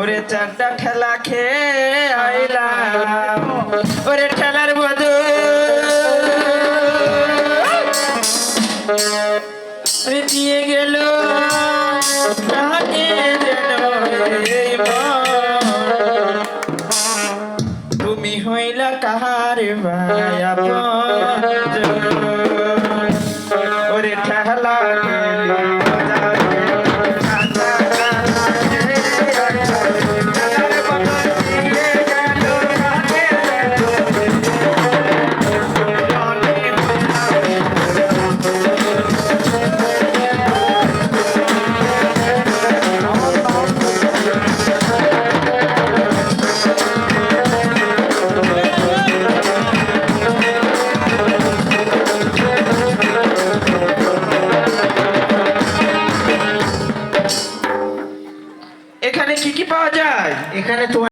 ওরে চারটা ঠেলা খেয়ে আইলাম। ওরে ঠেলার বধু দিয়ে গেল। তুমি হইলা কাহার ভাই ওরে ঠেলা এখানে কি কি পাওয়া যায়? এখানে তোমার